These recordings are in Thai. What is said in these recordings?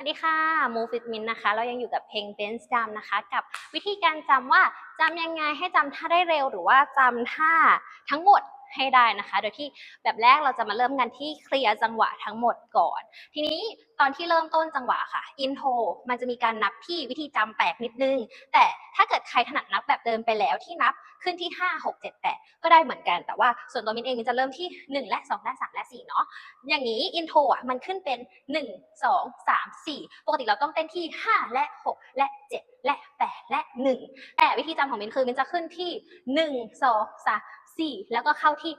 สวัสดีค่ะมูฟิตมินนะคะ เรายังอยู่กับเพลงเบนส์จำนะคะ กับวิธีการจำว่าจำยังไงให้จำท่าได้เร็ว หรือว่าจำท่าทั้งหมด ให้ได้นะคะ โดยที่แบบแรกเราจะมาเริ่มกันที่เคลียร์จังหวะทั้งหมดก่อน ทีนี้ตอนที่เริ่มต้นจังหวะค่ะอินโทรมันจะมีการนับที่วิธีจำแปลกนิดนึง แต่ถ้าเกิดใครถนัดนับแบบเดิมไปแล้วที่นับขึ้นที่ 5 6 7 8 ก็ได้เหมือนกัน แต่ว่าส่วนตัวมินเองมินจะเริ่มที่ 1 และ 2 และ 3 และ 4 เนาะอย่างนี้อินโทรอะมันขึ้นเป็น 1 2 3 4 ปกติเราต้องเต้นที่ 5 และ 6 และ 7 และ 8 และ 1 แต่วิธีจำของมินคือมินจะขึ้นที่ 1 2 3 4 แล้วก็เข้าที่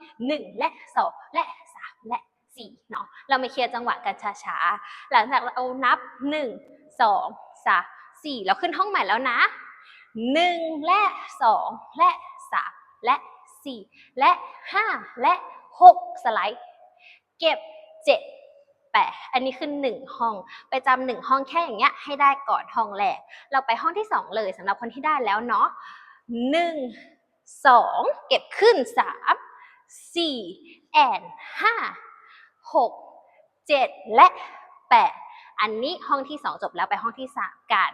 1 และ 2 และ 3 และ4เนาะเรามาเคลียร์จังหวะกันช้าๆหลังจากเรานับ 1 2 3 4แล้วขึ้นห้องใหม่แล้วนะ 1 และ 2 และ 3 และ 4 และ 5 และ 6 สไลด์ เก็บ 7 8 อันนี้คือ 1 ห้อง ไปจำหนึ่งห้องแค่อย่างเงี้ยให้ได้ก่อนห้องแรก เราไปห้องที่ 2 เลยสำหรับคนที่ได้แล้วเนาะ1 2 เก็บขึ้น 3 4แอน5 6 7 และ 8 อันนี้ห้องที่ 2 จบแล้วไปห้องที่ 3 กัน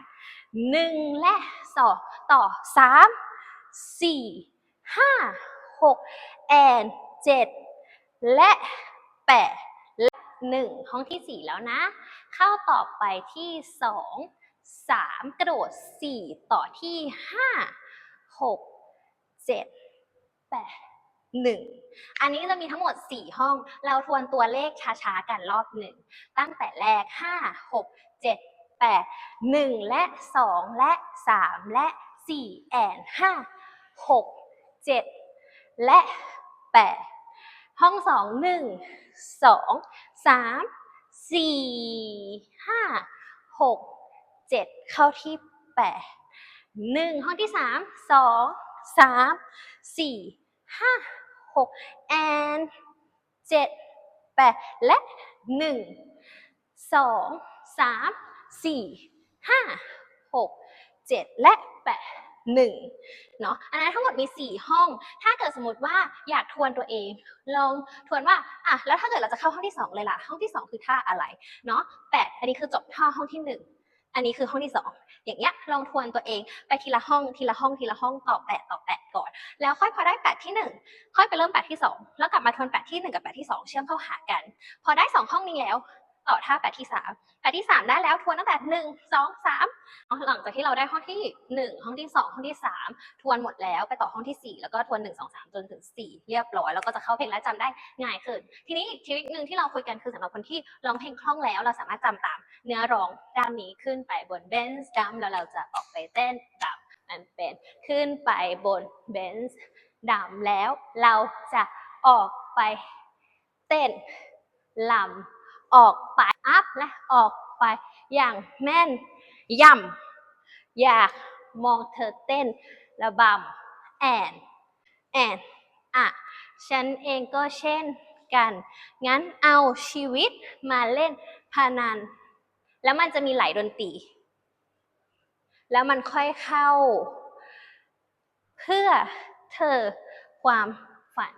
1 และ 2 ต่อ 3 4 5 6แอน7และ 8 และ 1 ห้องที่ 4 แล้วนะ เข้าต่อไปที่ 2 3 กระโดด 4 ต่อที่ 5 6 7 8 1อันนี้จะมีทั้งหมด 4 ห้อง เราทวนตัวเลขช้าๆกันรอบหนึ่ง ตั้งแต่แรก 5 6 7 8 1 และ 2 และ 3 และ 4 แอน5 6 7 และ 8 ห้อง 2 1 2 3 4 5 6 7 เข้าที่ 8 1 ห้องที่ 3 2 3 4 5 6แอน7 8และ1 2 3 4 5 6 7และ8 1เนาะอันนั้นทั้งหมดมี 4 ห้อง ถ้าเกิดสมมติว่าอยากทวนตัวเอง ลองทวนว่าอะแล้วถ้าเกิดเราจะเข้าห้องที่ 2 เลยล่ะ ห้องที่ 2 คือท่าอะไรเนาะ8อันนี้คือจบท่าห้องที่ 1 อันนี้คือห้องที่ 2 อย่างเงี้ยลองทวนตัวเองไปทีละห้องทีละห้องทีละห้องต่อแปดต่อแปดก่อน แล้วค่อยพอได้แปดที่ 1 ค่อยไปเริ่มแปดที่ 2 แล้วกลับมาทวนแปดที่ 1 กับแปดที่ 2 เชื่อมเข้าหากัน พอได้ 2 ห้องนี้แล้ว ต่อท่า8ที่3 8ที่3ได้แล้วทวนตั้งแต่1 2 3หลังจากที่เราได้ห้องที่1ห้องที่2ห้องที่3ทวนหมดแล้วไปต่อห้องที่4แล้วก็ทวน1 2 3จนถึง4เรียบร้อยแล้วก็จะเข้าเพลงและจำได้ง่ายขึ้น ทีนี้อีกทริคหนึ่งที่เราคุยกันคือสำหรับคนที่ร้องเพลงคล่องแล้ว เราสามารถจำตามเนื้อร้องด้านนี้ขึ้นไปบนเบนซ์ดัมแล้วเราจะออกไปเต้นดัมมันเป็นขึ้นไปบนเบนซ์ดัมแล้วเราจะออกไปเต้นลำ ออกไปอัพและออกไปอย่างแม่นยำอยากมองเธอเต้นระบำแอนแอนอะฉันเองก็เช่นกัน งั้นเอาชีวิตมาเล่นพนัน แล้วมันจะมีหลายดนตรี แล้วมันค่อยเข้า เพื่อเธอความฝัน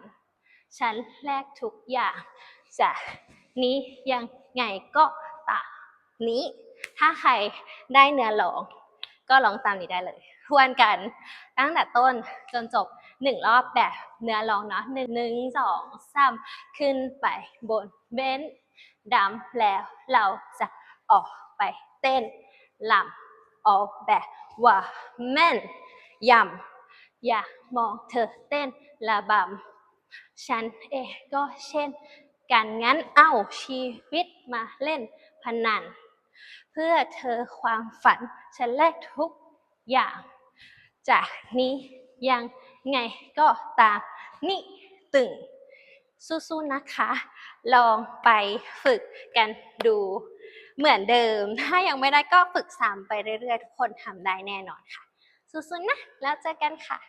ฉันแลกทุกอย่าง จากนี้ยังไงก็ตามนี้ ถ้าใครได้เนื้อร้อง ก็ร้องตามนี้ได้เลยทวนกันตั้งแต่ต้นจนจบหนึ่งรอบแบบเนื้อร้องเนาะหนึ่งหนึ่งสองสามขึ้นไปบนเบนซ์ดำแล้วเราจะออกไปเต้นลำออกแบบว่าแม่นยำอยากมองเธอเต้นระบำฉันเองก็เช่น กันงั้นเอาชีวิตมาเล่นพนัน เพื่อเธอความฝันฉันแลกทุกอย่าง จากนี้ยังไงก็ตามนี่ตึงสู้ๆนะคะ ลองไปฝึกกันดู เหมือนเดิม ถ้ายังไม่ได้ก็ฝึกซ้ำไปเรื่อยๆ ทุกคนทำได้แน่นอนค่ะ สู้ๆนะ แล้วเจอกันค่ะ